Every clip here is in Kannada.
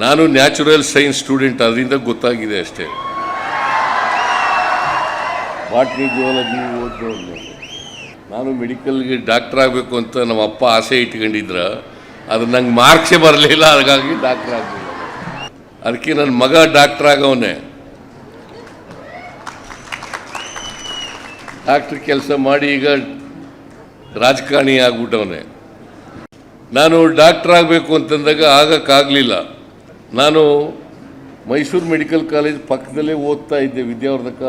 ನಾನು ನ್ಯಾಚುರಲ್ ಸೈನ್ಸ್ ಸ್ಟೂಡೆಂಟ್ ಅದರಿಂದ ಗೊತ್ತಾಗಿದೆ ಅಷ್ಟೇ. ಬಾಟ್ನಿ ಜುವಾಲಜಿ ಓದೋದು ನಾನು ಮೆಡಿಕಲ್ಗೆ ಡಾಕ್ಟರ್ ಆಗಬೇಕು ಅಂತ ನಮ್ಮ ಅಪ್ಪ ಆಸೆ ಇಟ್ಕೊಂಡಿದ್ರ, ಅದು ನಂಗೆ ಮಾರ್ಕ್ಸೇ ಬರಲಿಲ್ಲ, ಹಾಗಾಗಿ ಡಾಕ್ಟರ್ ಆಗಲಿಲ್ಲ. ಅದಕ್ಕೆ ನನ್ನ ಮಗ ಡಾಕ್ಟರ್ ಆಗವನೆ. ಡಾಕ್ಟ್ರ್ ಕೆಲಸ ಮಾಡಿ ಈಗ ರಾಜಕಾರಣಿ ಆಗ್ಬಿಟ್ಟವನೆ. ನಾನು ಡಾಕ್ಟರ್ ಆಗಬೇಕು ಅಂತಂದಾಗ ಆಗಕ್ಕಾಗಲಿಲ್ಲ. ನಾನು ಮೈಸೂರು ಮೆಡಿಕಲ್ ಕಾಲೇಜ್ ಪಕ್ಕದಲ್ಲೇ ಓದ್ತಾ ಇದ್ದೆ ವಿದ್ಯಾವರ್ಧಕ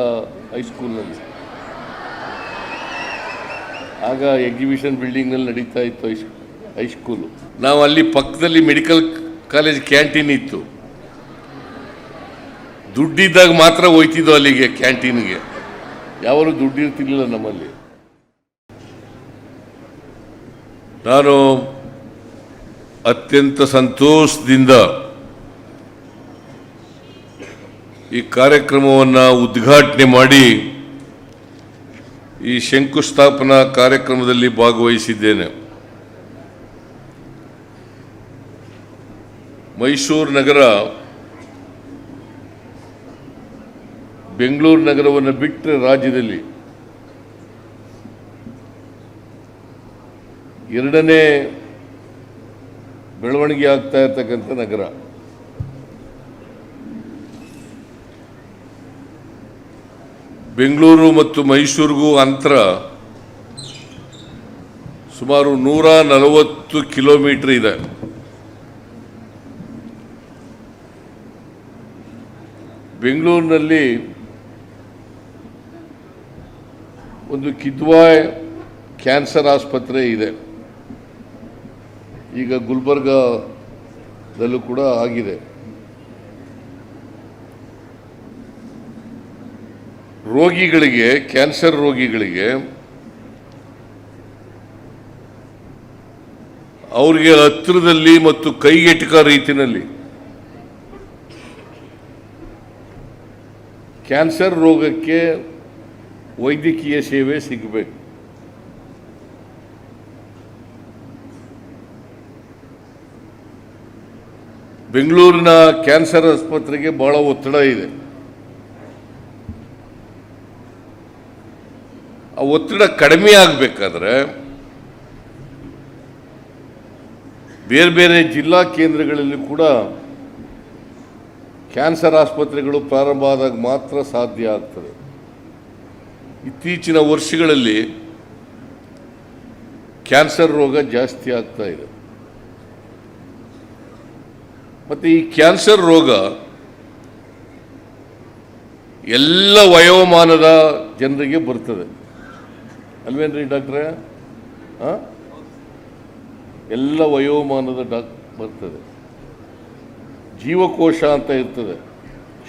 ಹೈಸ್ಕೂಲ್ನಲ್ಲಿ ಆಗ ಎಕ್ಸಿಬಿಷನ್ ಬಿಲ್ಡಿಂಗ್ನಲ್ಲಿ ನಡೀತಾ ಇತ್ತು ಹೈಸ್ ಹೈಸ್ಕೂಲು ನಾವು ಅಲ್ಲಿ ಪಕ್ಕದಲ್ಲಿ ಮೆಡಿಕಲ್ ಕಾಲೇಜ್ ಕ್ಯಾಂಟೀನ್ ಇತ್ತು. ದುಡ್ಡಿದ್ದಾಗ ಮಾತ್ರ ಹೋಯ್ತಿದ್ದೋ ಅಲ್ಲಿಗೆ ಕ್ಯಾಂಟೀನ್ಗೆ ಯಾವಾಗಲೂ ದುಡ್ಡು ಇರ್ತಿರ್ಲಿಲ್ಲ ನಮ್ಮಲ್ಲಿ. ನಾನು ಅತ್ಯಂತ ಸಂತೋಷದಿಂದ ಈ ಕಾರ್ಯಕ್ರಮವನ್ನು ಉದ್ಘಾಟನೆ ಮಾಡಿ ಈ ಶಂಕುಸ್ಥಾಪನಾ ಕಾರ್ಯಕ್ರಮದಲ್ಲಿ ಭಾಗವಹಿಸಿದ್ದೇನೆ. ಮೈಸೂರು ನಗರ ಬೆಂಗಳೂರು ನಗರವನ್ನು ಬಿಟ್ಟರೆ ರಾಜ್ಯದಲ್ಲಿ ಎರಡನೇ ಬೆಳವಣಿಗೆ ಆಗ್ತಾ ಇರ್ತಕ್ಕಂಥ ನಗರ. ಬೆಂಗಳೂರು ಮತ್ತು ಮೈಸೂರಿಗೂ ಅಂತರ ಸುಮಾರು ನೂರ ನಲವತ್ತು ಕಿಲೋಮೀಟರ್ ಇದೆ. ಬೆಂಗಳೂರಿನಲ್ಲಿ ಒಂದು ಕಿದ್ವಾಯ್ ಕ್ಯಾನ್ಸರ್ ಆಸ್ಪತ್ರೆ ಇದೆ. ಈಗ ಗುಲ್ಬರ್ಗಾದಲ್ಲೂ ಕೂಡ ಆಗಿದೆ. ರೋಗಿಗಳಿಗೆ, ಕ್ಯಾನ್ಸರ್ ರೋಗಿಗಳಿಗೆ ಅವ್ರಿಗೆ ಹತ್ತಿರದಲ್ಲಿ ಮತ್ತು ಕೈಗೆಟಕ ರೀತಿಯಲ್ಲಿ ಕ್ಯಾನ್ಸರ್ ರೋಗಕ್ಕೆ ವೈದ್ಯಕೀಯ ಸೇವೆ ಸಿಗಬೇಕು. ಬೆಂಗಳೂರಿನ ಕ್ಯಾನ್ಸರ್ ಆಸ್ಪತ್ರೆಗೆ ಬಹಳ ಒತ್ತಡ ಇದೆ. ಆ ಒತ್ತಡ ಕಡಿಮೆ ಆಗಬೇಕಾದ್ರೆ ಬೇರೆ ಬೇರೆ ಜಿಲ್ಲಾ ಕೇಂದ್ರಗಳಲ್ಲಿ ಕೂಡ ಕ್ಯಾನ್ಸರ್ ಆಸ್ಪತ್ರೆಗಳು ಪ್ರಾರಂಭ ಆದಾಗ ಮಾತ್ರ ಸಾಧ್ಯ ಆಗ್ತದೆ. ಇತ್ತೀಚಿನ ವರ್ಷಗಳಲ್ಲಿ ಕ್ಯಾನ್ಸರ್ ರೋಗ ಜಾಸ್ತಿ ಆಗ್ತಾ ಇದೆ. ಮತ್ತು ಈ ಕ್ಯಾನ್ಸರ್ ರೋಗ ಎಲ್ಲ ವಯೋಮಾನದ ಜನರಿಗೆ ಬರ್ತದೆ. ಅಲ್ವೇನ್ರಿ ಡಾಕ್ಟ್ರೇ? ಹಾಂ ಎಲ್ಲ ವಯೋಮಾನದ ಡಾಕ್, ಬರ್ತದೆ. ಜೀವಕೋಶ ಅಂತ ಇರ್ತದೆ.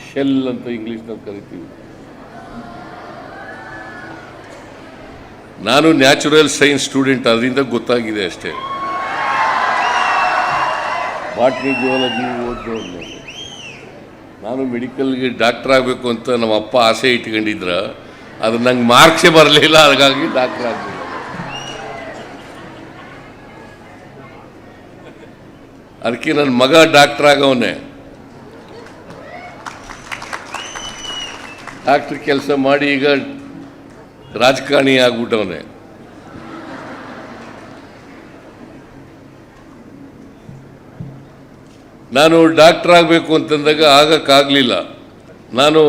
ಶೆಲ್ ಅಂತ ಇಂಗ್ಲೀಷ್ನಲ್ಲಿ ಕರಿತೀವಿ. ನಾನು ನ್ಯಾಚುರಲ್ ಸೈನ್ಸ್ ಸ್ಟೂಡೆಂಟ್ ಅದರಿಂದ ಗೊತ್ತಾಗಿದೆ ಅಷ್ಟೇ. ಬಾಟ್ನಿ ಜುವಾಲಜಿ ಓದೋದು ನಾನು ಮೆಡಿಕಲ್ಗೆ ಡಾಕ್ಟರ್ ಆಗಬೇಕು ಅಂತ ನಮ್ಮ ಅಪ್ಪ ಆಸೆ ಇಟ್ಕೊಂಡಿದ್ರ. ಅದು ನಂಗೆ ಮಾರ್ಕ್ಸೇ ಬರಲಿಲ್ಲ, ಹಾಗಾಗಿ ಡಾಕ್ಟರ್ ಆಗಲಿಲ್ಲ. ಅದಕ್ಕೆ ನನ್ನ ಮಗ ಡಾಕ್ಟರ್ ಆಗವನೆ. ಡಾಕ್ಟರ್ ಕೆಲಸ ಮಾಡಿ ಈಗ ರಾಜಕಾರಣಿ ಆಗ್ಬಿಟ್ಟವನೆ. ನಾನು ಡಾಕ್ಟರ್ ಆಗಬೇಕು ಅಂತಂದಾಗ ಆಗಕ್ಕಾಗಲಿಲ್ಲ. ನಾನು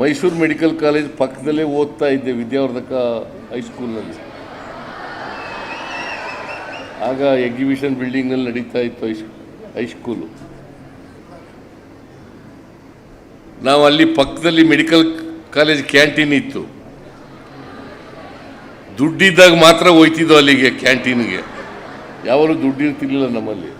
ಮೈಸೂರು ಮೆಡಿಕಲ್ ಕಾಲೇಜ್ ಪಕ್ಕದಲ್ಲೇ ಓದ್ತಾ ಇದ್ದೆ ವಿದ್ಯಾವರ್ಧಕ ಹೈಸ್ಕೂಲ್ನಲ್ಲಿ ಆಗ ಎಕ್ಸಿಬಿಷನ್ ಬಿಲ್ಡಿಂಗ್ನಲ್ಲಿ ನಡೀತಾ ಇತ್ತು ಹೈಸ್ ಹೈಸ್ಕೂಲು ನಾವು ಅಲ್ಲಿ ಪಕ್ಕದಲ್ಲಿ ಮೆಡಿಕಲ್ ಕಾಲೇಜ್ ಕ್ಯಾಂಟೀನ್ ಇತ್ತು. ದುಡ್ಡಿದ್ದಾಗ ಮಾತ್ರ ಹೋಯ್ತಿದ್ದೋ ಅಲ್ಲಿಗೆ ಕ್ಯಾಂಟೀನ್ಗೆ ಯಾವಾಗಲೂ ದುಡ್ಡು ಇರ್ತಿರ್ಲಿಲ್ಲ ನಮ್ಮಲ್ಲಿ.